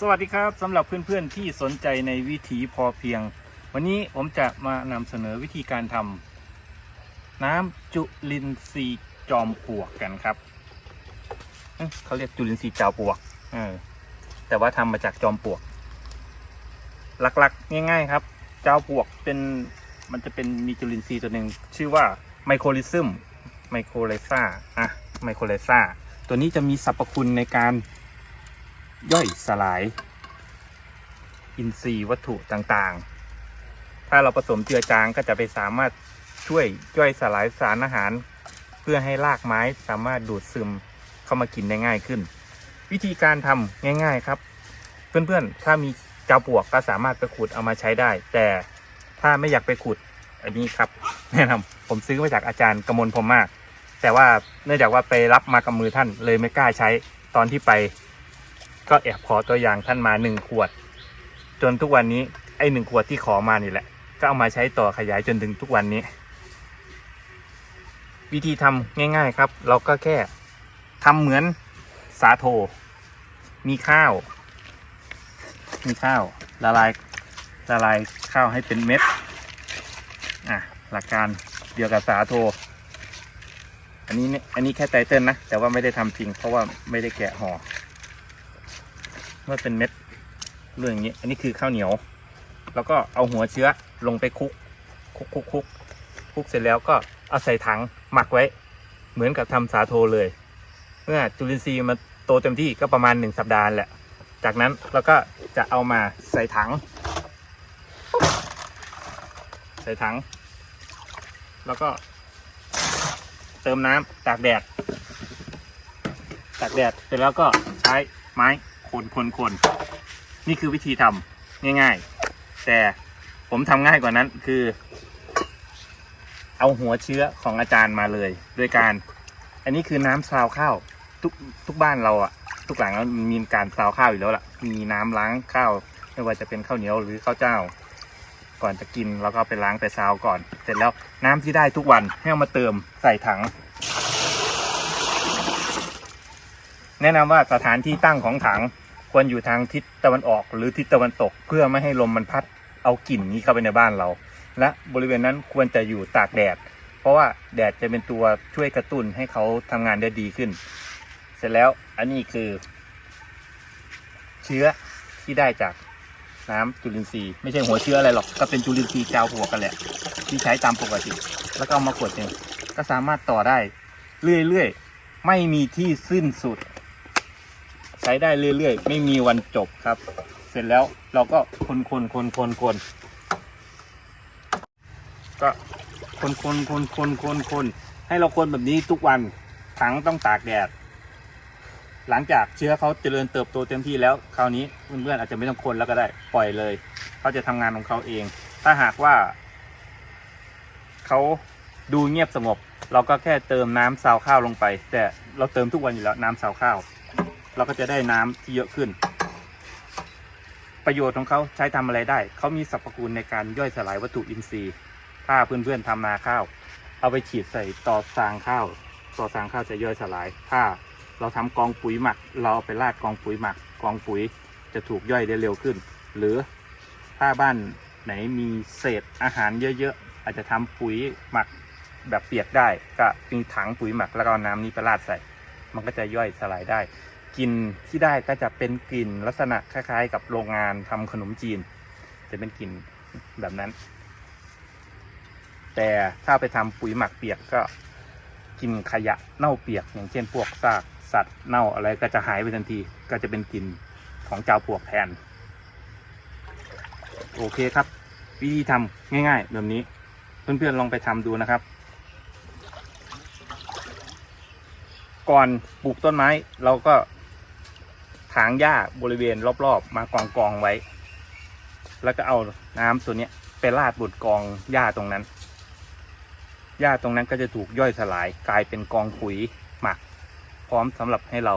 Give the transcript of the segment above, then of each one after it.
สวัสดีครับสำหรับเพื่อนๆที่สนใจในวิถีพอเพียง วันนี้ผมจะมานำเสนอวิธีการทำน้ำจุลินทรีย์จอมปลวกกันครับเเขาเรียกจุลินทรีย์จอมปลวกเออแต่ว่าทำมาจากจอมปลวก หลักๆ ง่าย ๆ ครับเจ้าปลวกเป็นมันจะเป็นมีจุลินทรีย์ตัวหนึ่งชื่อว่าไมโครลิซึมไมโครไลซ่าอะไมโครไลซ่าตัวนี้จะมีสรรพคุณในการ ย่อยสลาย อินทรีย์วัตถุต่างๆ ถ้าเราผสมเจือจางก็จะไปสามารถช่วยย่อยสลายสารอาหาร เพื่อให้รากไม้สามารถดูดซึมเข้ามากินได้ง่ายขึ้น วิธีการทำง่ายๆครับ เพื่อนๆ ถ้ามีเจ้าปวกก็สามารถไปขุดเอามาใช้ได้ แต่ถ้าไม่อยากไปขุดอันนี้ครับแนะนำผมซื้อมาจากอาจารย์กมลพรมมาก แต่ว่าเนื่องจากว่าไปรับมากับมือท่านเลยไม่กล้าใช้ตอนที่ไป ก็แอบขอตัวอย่างท่านมาหนึ่งขวด จนทุกวันนี้ไอ้หนึ่งขวดที่ขอมานี่แหละ ก็เอามาใช้ต่อขยายจนถึงทุกวันนี้ วิธีทำง่าย ๆครับ เราก็แค่ทำเหมือนสาโท มีข้าว มีข้าวละลายละลายข้าวให้เป็นเม็ดอะหลักการเดียวกับสาโท อันนี้เนี่ยอันนี้แค่ไตเติลนะ แต่ว่าไม่ได้ทำจริงเพราะว่าไม่ได้แกะห่อ มื่อเป็นเม็ดเรื่องอย่างนี้ อันนี้คือข้าวเหนียว แล้วก็เอาหัวเชื้อลงไปคลุกคลุกคลุกคลุกคุกเสร็จแล้วก็เอาใส่ถังหมักไว้ เหมือนกับทำสาโทเลย เมื่อจุลินทรีย์มาโตเต็มที่ก็ประมาณหนึ่งสัปดาห์แหละ จากนั้นเราก็จะเอามาใส่ถัง ใส่ถัง แล้วก็เติมน้ำตากแดด ตากแดดเสร็จแล้วก็ใช้ไม้ คนคนคนนี่คือวิธีทำง่าย ๆ แต่ผมทำง่ายกว่านั้นคือ เอาหัวเชื้อของอาจารย์มาเลย โดยการ อันนี้คือน้ำซาวข้าวทุกทุกบ้านเราอะทุกหลังแล้วมีการซาวข้าวอยู่แล้วล่ะ มีน้ำล้างข้าวไม่ว่าจะเป็นข้าวเหนียวหรือข้าวเจ้า ก่อนจะกินเราก็ไปล้างไปซาวก่อน เสร็จแล้วน้ำที่ได้ทุกวันให้เอามาเติมใส่ถัง แนะนำว่าสถานที่ตั้งของถัง ควรอยู่ทางทิศตะวันออก หรือทิศตะวันตก เพื่อไม่ให้ลมมันพัดเอากลิ่นนี้เข้าไปในบ้านเรา และบริเวณนั้นควรจะอยู่ตากแดด เพราะว่าแดดจะเป็นตัวช่วยกระตุ้นให้เขาทำงานได้ดีขึ้น เสร็จแล้วอันนี้คือ เชื้อที่ได้จากน้ำจุลินทรีย์ไม่ใช่หัวเชื้ออะไรหรอกก็เป็นจุลินทรีย์เจ้าหัวกันแหละ ที่ใช้ตามปกติ แล้วก็เอามาขวดหนึ่งก็สามารถต่อได้ เรื่อยๆ ไม่มีที่สิ้นสุด ช้ได้เรื่อยๆ ไม่มีวันจบครับ เสร็จแล้วเราก็คนคนคนคนคนก็คนคนคนคนคนคนให้เราคนแบบนี้ทุกวันถังต้องตากแดด หลังจากเชื้อเขาเจริญเติบโตเต็มที่แล้ว คราวนี้เพื่อนๆอาจจะไม่ต้องคนแล้วก็ได้ปล่อยเลยเขาจะทำงานของเขาเอง ถ้าหากว่าเขาดูเงียบสงบ เราก็แค่เติมน้ำซาวข้าวลงไป แต่เราเติมทุกวันอยู่แล้วน้ำซาวข้าว เราก็จะได้น้ำที่เยอะขึ้น ประโยชน์ของเขาใช้ทำอะไรได้ เขามีสรรพคุณในการย่อยสลายวัตถุอินทรีย์ ถ้าเพื่อนๆทำนาข้าว เอาไปฉีดใส่ต่อสางข้าว ต่อสางข้าวจะย่อยสลาย ถ้าเราทำกองปุ๋ยหมัก เราเอาไปราดกองปุ๋ยหมัก กองปุ๋ยจะถูกย่อยได้เร็วขึ้น หรือถ้าบ้านไหนมีเศษอาหารเยอะๆ อาจจะทำปุ๋ยหมักแบบเปียกได้ ก็มีถังปุ๋ยหมักแล้วก็น้ำนี้ไปราดใส่ มันก็จะย่อยสลายได้ กลิ่นที่ได้ก็จะเป็นกลิ่นลักษณะคล้าย ๆ กับโรงงานทำขนมจีน จะเป็นกลิ่นแบบนั้น แต่ถ้าไปทำปุ๋ยหมักเปียกก็กลิ่นขยะเน่าเปียก อย่างเช่นพวกซากสัตว์เน่าอะไรก็จะหายไปทันที ก็จะเป็นกลิ่นของเจ้าปวกแทน โอเคครับ วิธีทำง่าย ๆ แบบนี้ เพื่อนๆลองไปทำดูนะครับก่อนปลูกต้นไม้เราก็ ถางหญ้าบริเวณรอบๆ มากองกองไว้ แล้วก็เอาน้ำตัวเนี้ยไปราดบนกองหญ้าตรงนั้นหญ้าตรงนั้นก็จะถูกย่อยสลายกลายเป็นกองปุ๋ยหมัก พร้อมสำหรับให้เรา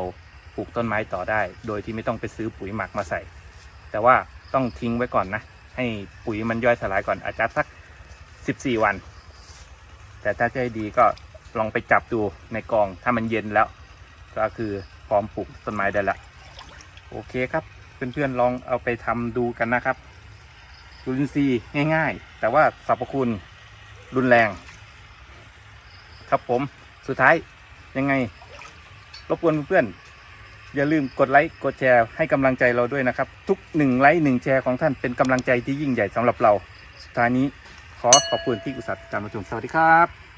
ปลูกต้นไม้ต่อได้ โดยที่ไม่ต้องไปซื้อปุ๋ยหมักมาใส่ แต่ว่าต้องทิ้งไว้ก่อนนะ ให้ปุ๋ยมันย่อยสลายก่อนอาจจะสักสิบสี่วัน แต่ถ้าจะให้ดีก็ลองไปจับดูในกองถ้ามันเย็นแล้ว ก็คือพร้อมปลูกต้นไม้ได้ละ โอเคครับ เพื่อนๆลองเอาไปทำดูกันนะครับจุลินทรีย์ง่ายๆ แต่ว่าสรรพคุณรุนแรง ครับผมสุดท้ายยังไง รบกวนเพื่อนๆอย่าลืมกดไลค์กดแชร์ให้กำลังใจเราด้วยนะครับ ทุกหนึ่งไลค์หนึ่งแชร์ของท่านเป็นกำลังใจที่ยิ่งใหญ่สำหรับเรา สุดท้ายนี้ขอขอบคุณที่อุตส่าห์ติดตามมาชมสวัสดีครับ